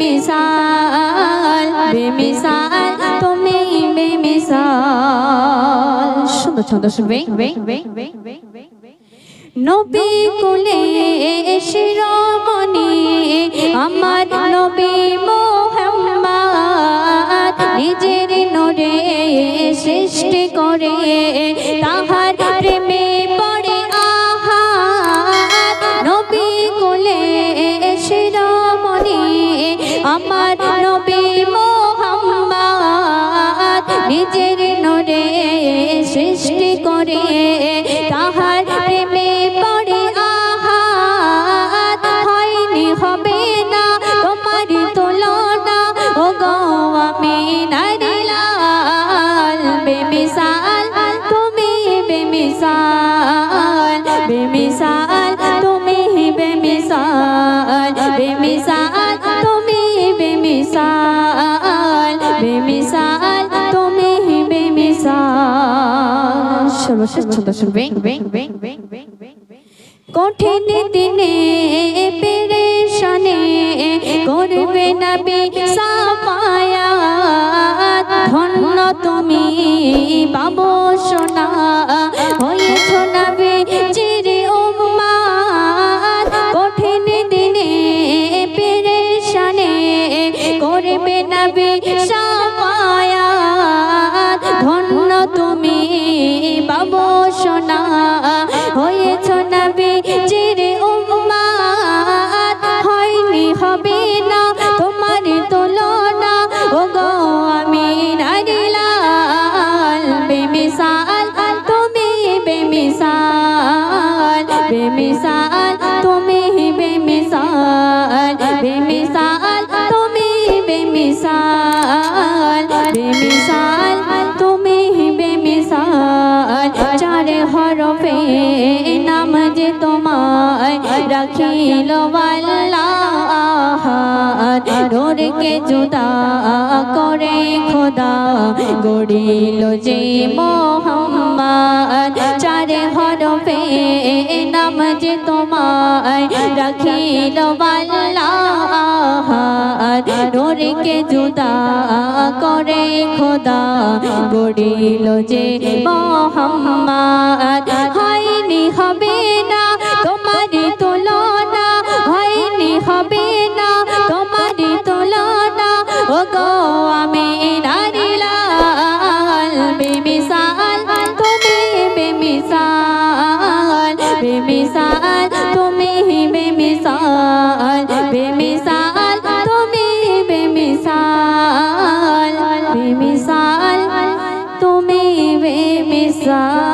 বেমিসাল বেমিসাল, তুমি বেমিসাল। সুন্দর ছন্দ শুনবে নবী কুলে শিরোমণি আমার নবী মোহাম্মদ নিজের নরে সৃষ্টি করে আমার নবী মোহাম্মদ নিজের নরে সৃষ্টি করে, তাহার প্রেমে পড়ে আহাত। হয়নি হবে না তোমার তুলনা ও গো আমি নারিলাল বেমিসাল, তুমি বেমিসাল। সর্বশেষ ছন্দ শুনবে কঠিন দিনে পেরেশানে করবে না ধন্য তুমি বাবু সোনা হয়েছ না চিরে কঠিন দিনে পেরেশানে করবে না সাফায়া বেমিসাল বেমিসাল, তুমি বেমিসাল বেমিসাল, তুমি বেমিসাল বেমিসাল, তুমি বেমিসাল। চার হরফে নাম যে তোমায় রাখিল আল্লাহ। নূরকে জুদা করে খোদা গড়িল যে মোহাম্মদ। চার হরফে নাম যে তোমায় রাখিল আল্লাহ। নূরকে জুদা করে খোদা গড়িল যে মোহাম্মদ। হয়নি হবে না ও আমি নারিলাল বেমিসাল, তুমি বেমিসাল বেমিসাল, তুমি বেমিসাল বেমিসাল, তুমি বেমিসাল বেমিসাল, তুমি বেমিসাল।